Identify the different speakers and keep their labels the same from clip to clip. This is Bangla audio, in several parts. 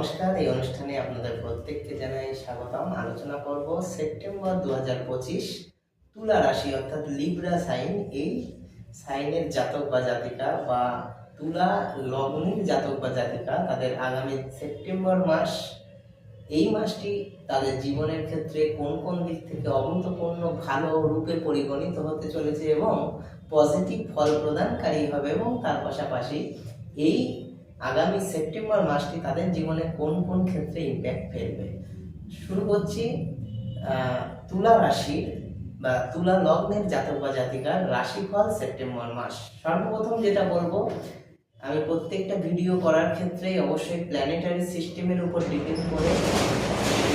Speaker 1: আপনাদের প্রত্যেককে জানাই স্বাগতম। আলোচনা করব সেপ্টেম্বর দু পঁচিশ তুলা রাশি, অর্থাৎ লিব্রা সাইন। এই সাইনের জাতক বা জাতিকা বা তুলা লগ্নের জাতক বা জাতিকা তাদের আগামী সেপ্টেম্বর মাস, এই মাসটি তাদের জীবনের ক্ষেত্রে কোন কোন দিক থেকে অবন্তপূর্ণ ভালো রূপে পরিগণিত হতে চলেছে এবং পজিটিভ ফল প্রদানকারী হবে এবং তার পাশাপাশি এই আগামী সেপ্টেম্বর মাসটি তাদের জীবনে কোন কোন ক্ষেত্রে ইম্প্যাক্ট ফেলবে? শুরু করছি তুলা রাশির বা তুলা লগ্নের জাতক বা জাতিকার রাশিফল সেপ্টেম্বর মাস। সর্বপ্রথম যেটা বলব, আমি প্রত্যেকটা ভিডিও করার ক্ষেত্রেই অবশ্যই প্ল্যানেটারি সিস্টেমের উপর ডিপেন্ড করে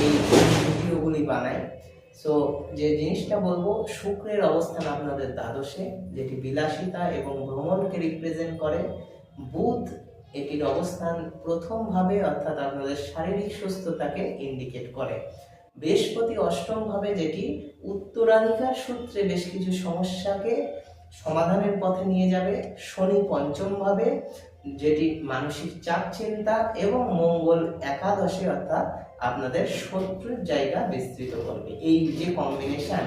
Speaker 1: এই ভিডিওগুলি বানাই। সো যে জিনিসটা বলব, শুক্রের অবস্থান আপনাদের দ্বাদশে, যেটি বিলাসিতা এবং ভ্রমণকে রিপ্রেজেন্ট করে, বুধ এটির অবস্থান প্রথমভাবে অর্থাৎ আপনাদের শারীরিক সুস্থতাকে ইন্ডিকেট করে। বৃহস্পতি অষ্টম ভাবে যেটি উত্তরাধিকার সূত্রে বেশ কিছু সমস্যাকে সমাধানের পথে নিয়ে যাবে। শনি পঞ্চম ভাবে যেটি মানসিক চাপ চিন্তা এবং মঙ্গল একাদশে অর্থাৎ আপনাদের শত্রুর জায়গা বিস্তৃত করবে। এই যে কম্বিনেশন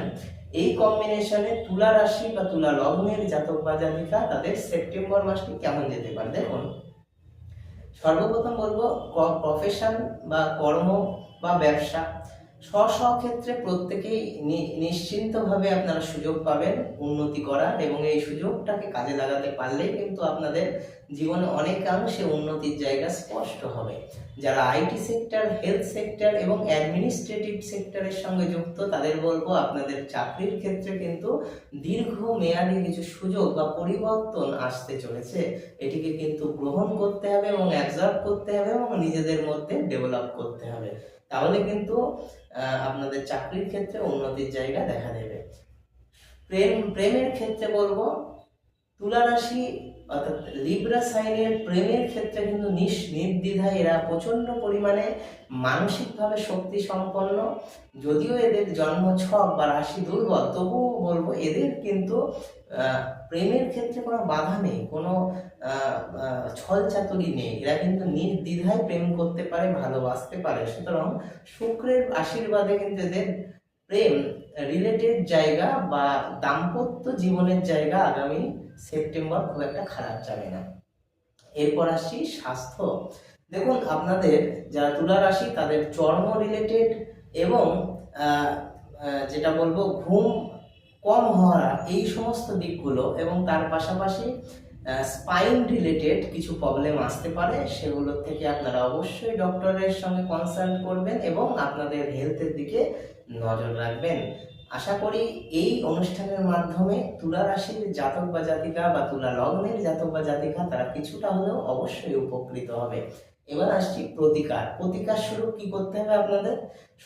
Speaker 1: এই কম্বিনেশনে তুলা রাশি বা তুলা লগ্নের জাতক বা জাতিকা তাদের সেপ্টেম্বর মাসটি কেমন যেতে পারে? দেখুন সর্বপ্রথম বলব প্রফেশন বা কর্ম বা ব্যবসা। স্ব স্ব ক্ষেত্রে প্রত্যেকেই নিশ্চিন্তভাবে আপনারা সুযোগ পাবেন উন্নতি করার এবং এই সুযোগটাকে কাজে লাগাতে পারলেই কিন্তু আপনাদের জীবনে অনেকাংশে উন্নতির জায়গা স্পষ্ট হবে। যারা আইটি সেক্টর, হেলথ সেক্টর এবং অ্যাডমিনিস্ট্রেটিভ সেক্টরের সঙ্গে যুক্ত, তাদের বলব আপনাদের চাকরির ক্ষেত্রে কিন্তু দীর্ঘ মেয়াদী কিছু সুযোগ বা পরিবর্তন আসতে চলেছে। এটিকে কিন্তু গ্রহণ করতে হবে এবং অ্যাবজর্ব করতে হবে এবং নিজেদের মধ্যে ডেভেলপ করতে হবে। তাহলে কিন্তু আপনাদের চাকরির ক্ষেত্রে উন্নতির জায়গা দেখা দেবে। প্রেম প্রেমের ক্ষেত্রে বলব তুলা রাশি অর্থাৎ লিব্রা সাইনের প্রেমের ক্ষেত্রে কিন্তু নিস নির্দ্বিধায় এরা প্রচণ্ড পরিমাণে মানসিকভাবে শক্তি সম্পন্ন যদিও এদের জন্ম ছক বা রাশি দুর্বল, তবুও বলব এদের কিন্তু প্রেমের ক্ষেত্রে কোনো বাধা নেই, কোনো ছল চাতুরি নেই। এরা কিন্তু নির্দ্বিধায় প্রেম করতে পারে, ভালোবাসতে পারে। সুতরাং শুক্রের আশীর্বাদে কিন্তু এদের প্রেম রিলেটেড জায়গা বা দাম্পত্য জীবনের জায়গা আগামী সেপ্টেম্বর খুব একটা খারাপ যাবে না। এরপর আসছি স্বাস্থ্য। দেখুন, আপনাদের যারা তুলা রাশি, তাদের চর্ম রিলেটেড এবং যেটা বলব, ঘুম কম হওয়া এই সমস্ত দিকগুলো এবং তার পাশাপাশি স্পাইন রিলেটেড কিছু প্রবলেম আসতে পারে সেগুলো থেকে আপনারা অবশ্যই ডক্টরের সঙ্গে কনসাল্ট করবেন এবং আপনাদের হেলথের দিকে নজর রাখবেন। আশা করি এই অনুষ্ঠানের মাধ্যমে তুলা রাশির জাতক বা জাতিকা বা তুলা লগ্নের জাতক বা জাতিকা, তারা কিছুটা হলেও অবশ্যই উপকৃত হবে। এবার আসছি প্রতিকার। প্রতিকার স্বরূপ কি করতে হবে আপনাদের?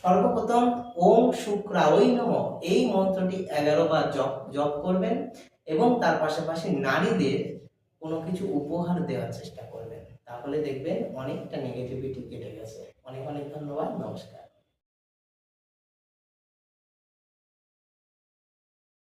Speaker 1: সর্বপ্রথম ওম শুক্রা ওই নম, এই মন্ত্রটি এগারো বার জপ জপ করবেন এবং তার পাশাপাশি নারীদের কোনো কিছু উপহার দেওয়ার চেষ্টা করবেন, তাহলে দেখবেন অনেকটা নেগেটিভিটি কেটে গেছে। অনেক অনেক ধন্যবাদ, নমস্কার।